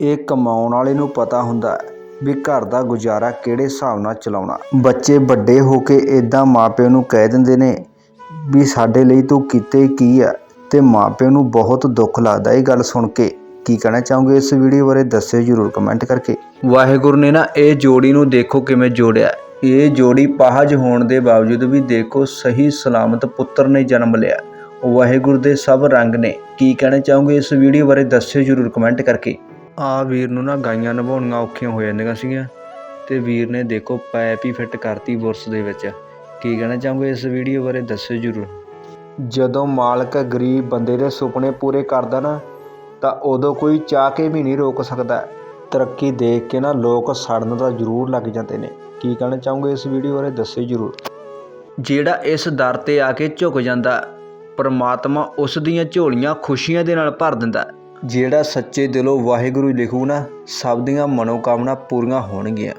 ਇਹ ਕਮਾਉਣ ਵਾਲੇ ਨੂੰ ਪਤਾ ਹੁੰਦਾ ਵੀ ਘਰ ਦਾ ਗੁਜ਼ਾਰਾ ਕਿਹੜੇ ਹਿਸਾਬ ਨਾਲ ਚਲਾਉਣਾ। ਬੱਚੇ ਵੱਡੇ ਹੋ ਕੇ ਇਦਾਂ ਮਾਪਿਆਂ ਨੂੰ ਕਹਿ ਦਿੰਦੇ ਨੇ ਵੀ ਸਾਡੇ ਲਈ ਤੂੰ ਕੀਤੇ ਕੀ ਆ ਤੇ ਮਾਪਿਆਂ ਨੂੰ ਬਹੁਤ ਦੁੱਖ ਲੱਗਦਾ ਇਹ ਗੱਲ ਸੁਣ ਕੇ। ਕੀ ਕਹਿਣਾ ਚਾਹੋਗੇ ਇਸ ਵੀਡੀਓ ਬਾਰੇ ਦੱਸਿਓ ਜਰੂਰ ਕਮੈਂਟ ਕਰਕੇ। ਵਾਹਿਗੁਰੂ ਨੇ ਨਾ ਇਹ ਜੋੜੀ ਨੂੰ ਦੇਖੋ ਕਿਵੇਂ ਜੋੜਿਆ। ਇਹ ਜੋੜੀ ਪਾਹਜ ਹੋਣ ਦੇ ਬਾਵਜੂਦ ਵੀ ਦੇਖੋ ਸਹੀ ਸਲਾਮਤ ਪੁੱਤਰ ਨੇ ਜਨਮ ਲਿਆ। ਵਾਹਿਗੁਰੂ ਦੇ ਸਭ ਰੰਗ ਨੇ। ਕੀ ਕਹਿਣਾ ਚਾਹੋਗੇ ਇਸ ਵੀਡੀਓ ਬਾਰੇ ਦੱਸਿਓ ਜਰੂਰ ਕਮੈਂਟ ਕਰਕੇ। ਆ ਵੀਰ ਨੂੰ ਨਾ ਗਾਈਆਂ ਨਿਭਾਉਣੀਆਂ ਔਖੀਆਂ ਹੋ ਜਾਂਦੀਆਂ ਸੀਗੀਆਂ ਤੇ ਵੀਰ ਨੇ ਦੇਖੋ ਪਾਈਪ ਹੀ ਫਿੱਟ ਕਰਤੀ ਬੁਰਸ ਦੇ ਵਿੱਚ। ਕੀ ਕਹਿਣਾ ਚਾਹੋਗੇ ਇਸ ਵੀਡੀਓ ਬਾਰੇ ਦੱਸੋ ਜਰੂਰ। ਜਦੋਂ ਮਾਲਕ ਗਰੀਬ ਬੰਦੇ ਦੇ ਸੁਪਨੇ ਪੂਰੇ ਕਰਦਾ ਨਾ, ਤਾਂ ਉਦੋਂ ਕੋਈ ਚਾਹ ਕੇ ਵੀ ਨਹੀਂ ਰੋਕ ਸਕਦਾ। ਤਰੱਕੀ ਦੇਖ ਕੇ ਨਾ ਲੋਕ ਸੜਨ ਦਾ ਜ਼ਰੂਰ ਲੱਗ ਜਾਂਦੇ ਨੇ। ਕੀ ਕਹਿਣਾ ਚਾਹੋਗੇ ਇਸ ਵੀਡੀਓ ਬਾਰੇ ਦੱਸਿਓ ਜਰੂਰ। ਜਿਹੜਾ ਇਸ ਦਰ ਤੇ ਆ ਕੇ ਝੁਕ ਜਾਂਦਾ, ਪਰਮਾਤਮਾ ਉਸ ਦੀਆਂ ਝੋਲੀਆਂ ਖੁਸ਼ੀਆਂ ਦੇ ਨਾਲ ਭਰ ਦਿੰਦਾ। ਜਿਹੜਾ ਸੱਚੇ ਦਿਲੋਂ ਵਾਹਿਗੁਰੂ ਲਿਖੂ ਨਾ ਸਭ ਦੀਆਂ ਮਨੋਕਾਮਨਾ ਪੂਰੀਆਂ ਹੋਣਗੀਆਂ।